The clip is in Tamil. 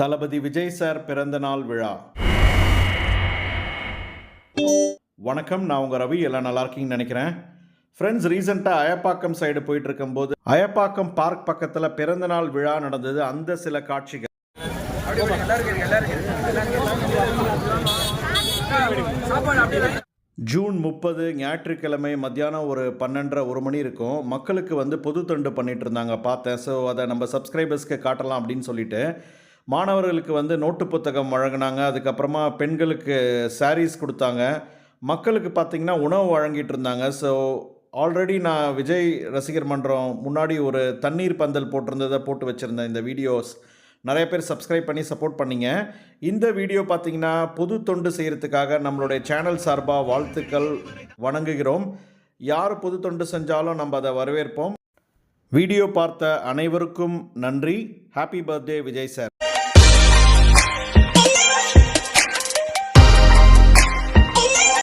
தளபதி விஜய் சார் பிறந்தநாள் விழா. வணக்கம் நான் உங்கள் ரவி. எல்லாம் நல்லா இருக்கீங்கன்னு நினைக்கிறேன். ஃப்ரெண்ட்ஸ் ரீசெண்டாக அயப்பாக்கம் சைடு போயிட்டு இருக்கும்போது அயப்பாக்கம் பார்க் பக்கத்தில் பிறந்தநாள் விழா நடந்தது. அந்த சில காட்சிகள். ஜூன் முப்பது ஞாயிற்றுக்கிழமை மத்தியானம் ஒரு பன்னெண்டரை ஒரு மணி இருக்கும். மக்களுக்கு வந்து பொது தொண்டு பண்ணிட்டு இருந்தாங்க. பார்த்தேன். ஸோ அதை நம்ம சப்ஸ்கிரைபர்ஸ்க்கு காட்டலாம் அப்படின்னு சொல்லிட்டு மாணவர்களுக்கு வந்து நோட்டு புத்தகம் வழங்கினாங்க. அதுக்கப்புறமா பெண்களுக்கு சாரீஸ் கொடுத்தாங்க. மக்களுக்கு பார்த்திங்கன்னா உணவு வழங்கிட்டு இருந்தாங்க. ஸோ ஆல்ரெடி நான் விஜய் ரசிகர் மன்றம் முன்னாடி ஒரு தண்ணீர் பந்தல் போட்டிருந்ததை போட்டு வச்சுருந்தேன் இந்த வீடியோஸ் நிறைய பேர் சப்ஸ்கிரைப் பண்ணி சப்போர்ட் பண்ணிங்க. இந்த வீடியோ பார்த்தீங்கன்னா பொது தொண்டு செய்கிறதுக்காக நம்மளுடைய சேனல் சார்பாக வாழ்த்துக்கள் வணங்குகிறோம். யார் பொது தொண்டு செஞ்சாலும் நம்ம அதை வரவேற்போம். வீடியோ பார்த்த அனைவருக்கும் நன்றி. Happy birthday Vijay sir